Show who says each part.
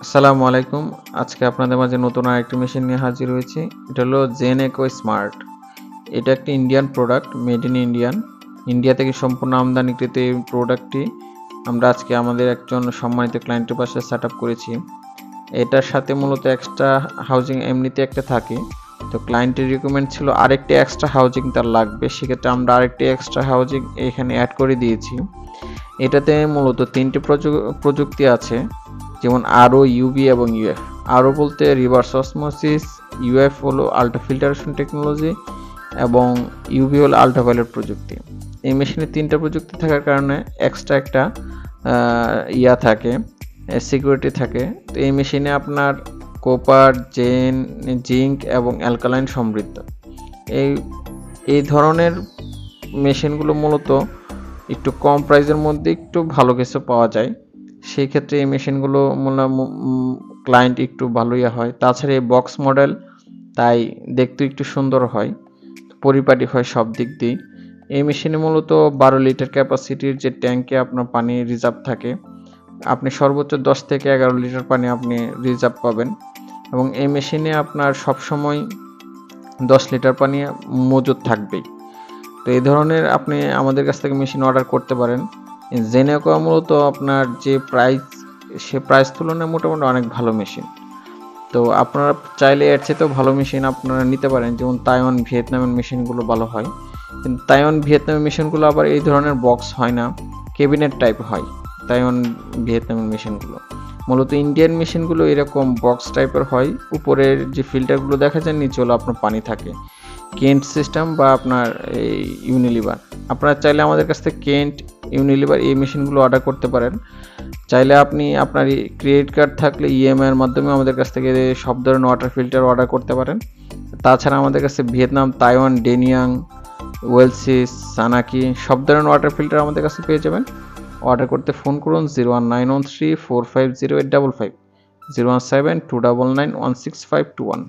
Speaker 1: আসসালামু আলাইকুম। আজকে আপনাদের মাঝে নতুন আরেকটি মেশিন নিয়ে হাজির হয়েছি। এটা হলো জেন একো স্মার্ট এটা একটি Indian product made in Indian India থেকে সম্পূর্ণ আমদানিকৃত এই প্রোডাক্টটি আমরা আজকে আমাদের একজন সম্মানিত ক্লায়েন্টের পাশে সেট করেছি। এটার সাথে মূলত এক্সট্রা হাউজিং এমনিতে একটা থাকে। তো ক্লায়েন্টের রিকমেন্ড ছিল আরেকটি এক্সট্রা হাউজিং তার লাগবে। সেক্ষেত্রে আমরা আরেকটি এক্সট্রা হাউজিং এখানে অ্যাড করে দিয়েছি। এটাতে মূলত তিনটি প্রযু- প্রযুক্তি আছে। যেমন আরও ইউবি এবং ইউএফ আরও বলতে রিভার্স অসমোসিস ইউএফ হলো আল্ট্রা ফিল্টারেশন টেকনোলজি এবং ইউবি হলো আল্ট্রাভায়োলেট প্রযুক্তি। এই মেশিনে তিনটা প্রযুক্তি থাকার কারণে এক্সট্রা একটা ইয়া থাকে সিকিউরিটি থাকে। তো এই মেশিনে আপনার কোপার জেন জিঙ্ক এবং অ্যালকালাইন সমৃদ্ধ। এই এই ধরনের মেশিনগুলো মূলত একটু কম প্রাইসের মধ্যে একটু ভালো কিছু পাওয়া যায়। সেই ক্ষেত্রে এই মেশিনগুলো ক্লায়েন্ট একটু ভালোই হয়। তাছাড়া এই বক্স মডেল তাই দেখতে একটু সুন্দর হয়, পরিপাটি হয় সব দিক দিয়ে। এই মেশিনে মূলত বারো লিটার ক্যাপাসিটির যে ট্যাঙ্কে আপনার পানি রিজার্ভ থাকে, আপনি সর্বোচ্চ দশ থেকে এগারো লিটার পানি আপনি রিজার্ভ পাবেন। এবং এই মেশিনে আপনার সবসময় দশ লিটার পানি মজুদ থাকবেই। তো এই ধরনের আপনি আমাদের কাছ থেকে মেশিন অর্ডার করতে পারেন। জেনেকো মূলত আপনার যে প্রাইস সে প্রাইস তুলনায় মোটামুটি অনেক ভালো মেশিন তো আপনারা চাইলে এর চেয়েতেও ভালো মেশিন আপনারা নিতে পারেন, যেমন তাইওয়ান ভিয়েতনামের মেশিনগুলো ভালো হয়। কিন্তু তাইওয়ান ভিয়েতনামের মেশিনগুলো আবার এই ধরনের বক্স হয় না কেবিনেট টাইপ হয় তাইওয়ান ভিয়েতনামের মেশিনগুলো মূলত ইন্ডিয়ান মেশিনগুলো এরকম বক্স টাইপের হয়, উপরের যে ফিল্টারগুলো দেখা যায়, নিচে হলো আপনার পানি থাকে। কেন্ট সিস্টেম বা আপনার এই ইউনিলিভার আপনারা চাইলে আমাদের কাছ থেকে কেন্ট ইউনিলিভার এই মেশিনগুলো অর্ডার করতে পারেন। চাইলে আপনি আপনার ক্রেডিট কার্ড থাকলে ইএমআইয়ের মাধ্যমে আমাদের কাছ থেকে সব ধরনের ওয়াটার ফিল্টার অর্ডার করতে পারেন। তাছাড়া আমাদের কাছে ভিয়েতনাম তাইওয়ান ডেনিয়াং ওয়েলসিস সানাকি সব ধরনের ওয়াটার ফিল্টার আমাদের কাছে পেয়ে যাবেন। অর্ডার করতে ফোন করুন zero one nine one three four five zero eight double five zero one seven two double nine one six five two one